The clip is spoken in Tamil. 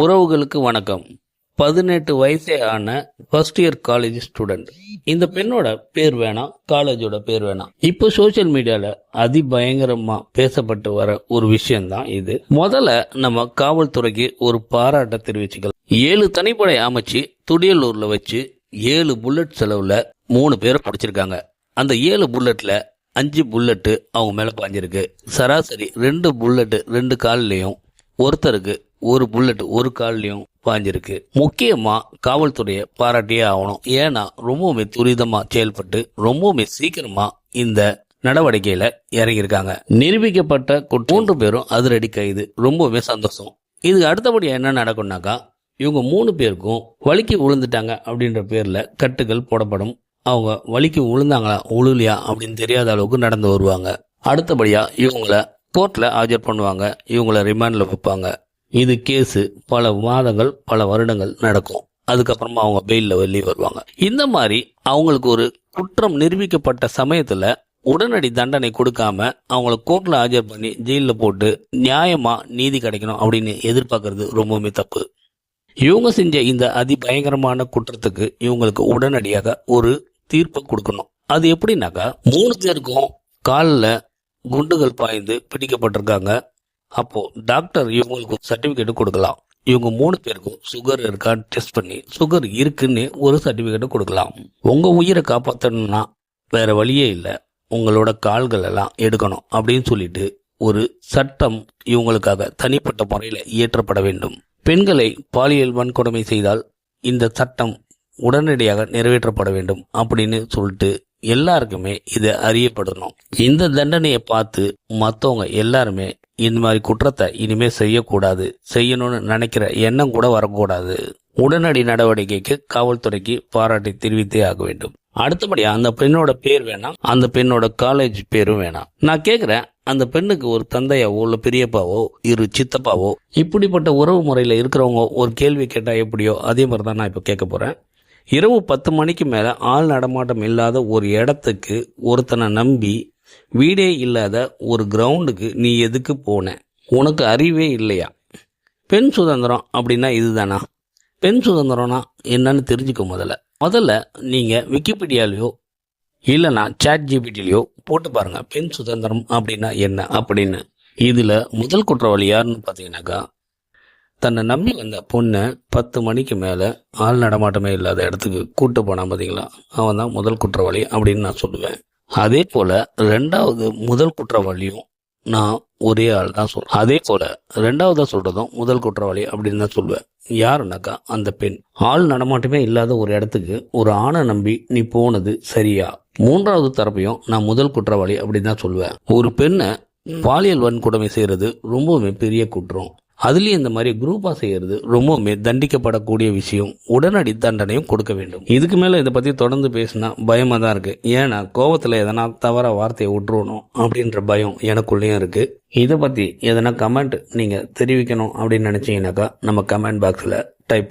உறவுகளுக்கு வணக்கம். பதினெட்டு வயசே ஆன ஃபர்ஸ்ட் இயர் காலேஜ் ஸ்டூடெண்ட் இந்த பெண்ணோட பேர் வேணாம் காலேஜோட பேர் வேணாம். இப்போ சோஷியல் மீடியால அதிபயங்கரமா பேசப்பட்டு வர ஒரு விஷயம்தான் இது. முதல்ல நம்ம காவல்துறைக்கு ஒரு பாராட்ட தெரிவிச்சுக்கலாம். ஏழு தனிப்படை அமைச்சு துடியலூர்ல வச்சு ஏழு புல்லட் செலவுல மூணு பேரை பிடிச்சிருக்காங்க. அந்த ஏழு புல்லட்ல அஞ்சு புல்லட்டு அவங்க மேல பாஞ்சிருக்கு. சராசரி ரெண்டு புல்லட்டு ரெண்டு கால்லையும் ஒருத்தருக்கு ஒரு புல்லட் ஒரு கால்லையும் பாஞ்சிருக்கு. முக்கியமா காவல்துறையை பாராட்டியே ஆகணும். ஏன்னா ரொம்பவுமே துரிதமா செயல்பட்டு ரொம்பவுமே சீக்கிரமா இந்த நடவடிக்கையில இறங்கியிருக்காங்க. நிரூபிக்கப்பட்ட மூன்று பேரும் அதிரடி கைது. ரொம்பவுமே சந்தோஷம். இதுக்கு அடுத்தபடியா என்ன நடக்கும்னாக்கா இவங்க மூணு பேருக்கும் வலிக்கு விழுந்துட்டாங்க அப்படின்ற பேர்ல கட்டுகள் போடப்படும். அவங்க வலிக்கு விழுந்தாங்களா உழுலையா அப்படின்னு தெரியாத அளவுக்கு நடந்து வருவாங்க. அடுத்தபடியா இவங்கள கோர்ட்ல ஆஜர் பண்ணுவாங்க. இவங்கள ரிமாண்ட்ல வைப்பாங்க. இது கேஸு. பல மாதங்கள் பல வருடங்கள் நடக்கும். அதுக்கப்புறமா அவங்க பெயிலில் வெளியே வருவாங்க. இந்த மாதிரி அவங்களுக்கு ஒரு குற்றம் நிரூபிக்கப்பட்ட சமயத்தில் உடனடி தண்டனை கொடுக்காம அவங்கள கோர்ட்டில் ஆஜர் பண்ணி ஜெயிலில் போட்டு நியாயமாக நீதி கிடைக்கணும் அப்படின்னு எதிர்பார்க்கறது ரொம்பவுமே தப்பு. இவங்க செஞ்ச இந்த அதிபயங்கரமான குற்றத்துக்கு இவங்களுக்கு உடனடியாக ஒரு தீர்ப்பு கொடுக்கணும். அது எப்படின்னாக்கா மூணு பேருக்கும் காலில் குண்டுகள் பாய்ந்து பிடிக்கப்பட்டிருக்காங்க. அப்போ டாக்டர் இவங்களுக்கு சர்டிபிகேட் கொடுக்கலாம். இவங்க மூணு பேருக்கும் சுகர் இருக்கான்னு டெஸ்ட் பண்ணி சுகர் இருக்குன்னு ஒரு சர்டிபிகேட் கொடுக்கலாம். உங்க உயிரை காப்பாற்றணும்னா வேற வழியே இல்லை. உங்களோட கால்கள் எல்லாம் எடுக்கணும் அப்படின்னு சொல்லிட்டு ஒரு சட்டம் இவங்களுக்காக தனிப்பட்ட முறையில் இயற்றப்பட வேண்டும். பெண்களை பாலியல் வன்கொடுமை செய்தால் இந்த சட்டம் உடனடியாக நிறைவேற்றப்பட வேண்டும் அப்படின்னு சொல்லிட்டு எல்லாருக்குமே இதை அறியப்படணும். இந்த தண்டனையை பார்த்து மற்றவங்க எல்லாருமே இந்த மாதிரி குற்றத்தை இனிமே செய்யக்கூடாது. செய்யணும்னு நினைக்கிற எண்ணம் கூட வரக்கூடாது. உடனடி நடவடிக்கைக்கு காவல்துறைக்கு பாராட்டி தெரிவித்தே ஆக வேண்டும். அடுத்தபடியா அந்த பெண்ணோட பேர் வேணாம் அந்த பெண்ணோட காலேஜ் பேரும் வேணாம். நான் கேக்குறேன் அந்த பெண்ணுக்கு ஒரு தந்தையாவோ இல்ல பெரியப்பாவோ இரு சித்தப்பாவோ இப்படிப்பட்ட உறவு முறையில இருக்கிறவங்க ஒரு கேள்வி கேட்டா எப்படியோ அதே மாதிரி தான் நான் இப்ப கேட்க போறேன். இரவு பத்து மணிக்கு மேல ஆள் நடமாட்டம் இல்லாத ஒரு இடத்துக்கு ஒருத்தனை நம்பி வீடே இல்லாத ஒரு கிரவுண்டுக்கு நீ எதுக்கு போன? உனக்கு அறிவே இல்லையா? பெண் சுதந்திரம் அப்படின்னா இதுதானா? பெண் சுதந்திரம்னா என்னன்னு தெரிஞ்சுக்க முதல்ல. முதல்ல நீங்கள் விக்கிபீடியாலேயோ இல்லைனா சாட் ஜிபிடிலையோ போட்டு பாருங்கள் பெண் சுதந்திரம் அப்படின்னா என்ன அப்படின்னு. இதில் முதல் குற்றவாளி யாருன்னு பார்த்தீங்கன்னாக்கா தன்னை நம்பி வந்த பொண்ணை பத்து மணிக்கு மேலே ஆள் நடமாட்டமே இல்லாத இடத்துக்கு கூப்பிட்டு போனான் பார்த்தீங்களா அவன் தான் முதல் குற்றவாளி அப்படின்னு நான் சொல்லுவேன். அதே போல ரெண்டாவது முதல் குற்றவாளியும் நான் ஒரே ஆள் தான் சொல்றேன் அதே போல ரெண்டாவதா சொல்றதும் முதல் குற்றவாளி அப்படின்னு தான் சொல்லுவேன் யாருனாக்கா அந்த பெண். ஆள் நடமாட்டமே இல்லாத ஒரு இடத்துக்கு ஒரு ஆணை நம்பி நீ போனது சரியா? மூன்றாவது தரப்பையும் நான் முதல் குற்றவாளி அப்படின்னு தான் சொல்லுவேன் ஒரு பெண்ணை பாலியல் வன்கொடுமை செய்யறது ரொம்பவுமே பெரிய குற்றம். அதுலேயும் இந்த மாதிரி குரூப்பாக செய்யறது ரொம்பவுமே தண்டிக்கப்படக்கூடிய விஷயம். உடனடி தண்டனையும் கொடுக்க வேண்டும். இதுக்கு மேலே இதை பற்றி தொடர்ந்து பேசினா பயமாக தான் இருக்குது ஏன்னா கோபத்தில் எதனா தவற வார்த்தையை விட்டுருணும் அப்படின்ற பயம் எனக்குள்ளேயும் இருக்குது இதை பற்றி எதனா கமெண்ட் நீங்கள் தெரிவிக்கணும் அப்படின்னு நினச்சிங்கனாக்கா நம்ம கமெண்ட் பாக்ஸில் டைப்